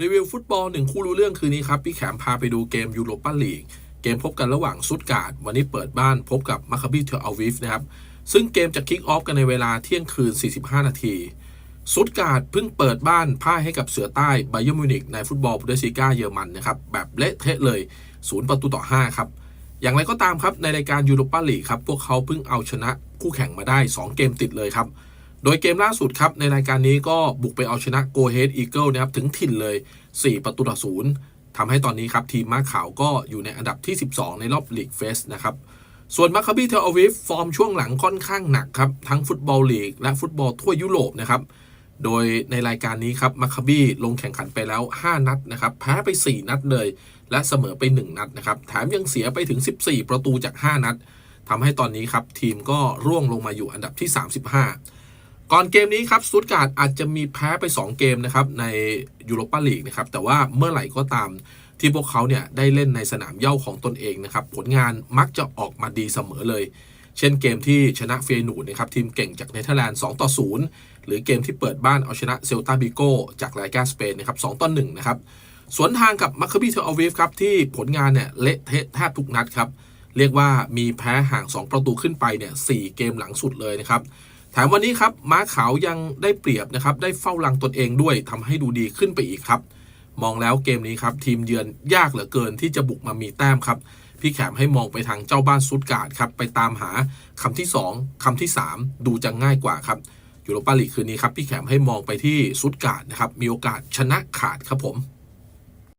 รีวิวฟุตบอลหนึ่งคู่รู้เรื่องคืนนี้ครับ พี่แขมพาไปดูเกมยูโรปาลีก เกมพบกันระหว่างซุตการ์ดวันนี้เปิดบ้านพบกับมาคาบีเทลอาวิฟนะครับ ซึ่งเกมจะคิกออฟกันในเวลาเที่ยงคืน 45 นาทีซุตการ์ดเพิ่งเปิดบ้านพ่ายให้กับเสือใต้ไบเยอร์มิวนิกในฟุตบอลบุนเดสลีกาเยอรมันนะครับ แบบเละเทะเลยศูนย์ประตูต่อ 5 ครับ อย่างไรก็ตามครับในรายการยูโรปาลีกครับพวกเขาเพิ่งเอาชนะคู่แข่งมาได้ 2 เกมติดเลยครับ โดยเกมล่าสุดครับในรายการนี้ก็บุกไปเอาชนะโกเฮดอีเกิลนะครับถึงถิ่นเลย 4 ประตูต่อศูนย์ทำให้ตอนนี้ครับทีมม้าขาวก็อยู่ในอันดับที่ 12 ในรอบลีกเฟสนะครับส่วนมาคาบีเทลอาวิฟฟอร์มช่วงหลังค่อนข้างหนักครับ ทั้งฟุตบอลลีกและฟุตบอลทั่วยุโรปนะครับ โดยในรายการนี้ครับมาคาบีลงแข่งขันไปแล้ว 5 นัดนะครับแพ้ไป 4 นัดเลย และเสมอไป 1 นัดนะครับ แถมยังเสียไปถึง 14 ประตูจาก 5 นัดทำให้ตอนนี้ครับทีมก็ร่วงลงมาอยู่อันดับที่ 35 ก่อนเกมนี้ครับสตุตการ์ดอาจจะมีแพ้ไป 2 เกมนะครับในยูโรปาลีกนะครับแต่ว่าเมื่อไหร่ก็ตามที่พวกเขาเนี่ยได้เล่นในสนามเย่าของตนเองนะครับผลงานมักจะออกมาดีเสมอเลย เช่นเกมที่ชนะเฟยนูดนะครับทีมเก่งจากเนเธอร์แลนด์2ต่อ0หรือเกมที่เปิดบ้านเอาชนะเซลตาบิโกจากรายการสเปนนะครับ2ต่อ1นะครับสวนทางกับมาคาบีเทลอวิฟครับที่ผลงานเนี่ยเละเทะแทบทุกนัดครับเรียกว่ามีแพ้ห่าง 2 ประตูขึ้นไปเนี่ยสเกมหลังสุดเลยนะครับ แถมวันนี้ครับม้าขาวยังได้เปรียบนะครับได้เฝ้ารังตนเองด้วยทำให้ดูดีขึ้นไปอีกครับ มองแล้วเกมนี้ครับทีมเยือนยากเหลือเกินที่จะบุกมามีแต้มครับพี่แขมให้มองไปทางเจ้าบ้านซุตการ์ดครับไปตามหาคำที่ 2คำที่ 3 ดูจะง่ายกว่าครับยูโรปาลีกคืนนี้ครับพี่แขมให้มองไปที่ซุตการ์ดนะครับมีโอกาสชนะขาดครับผม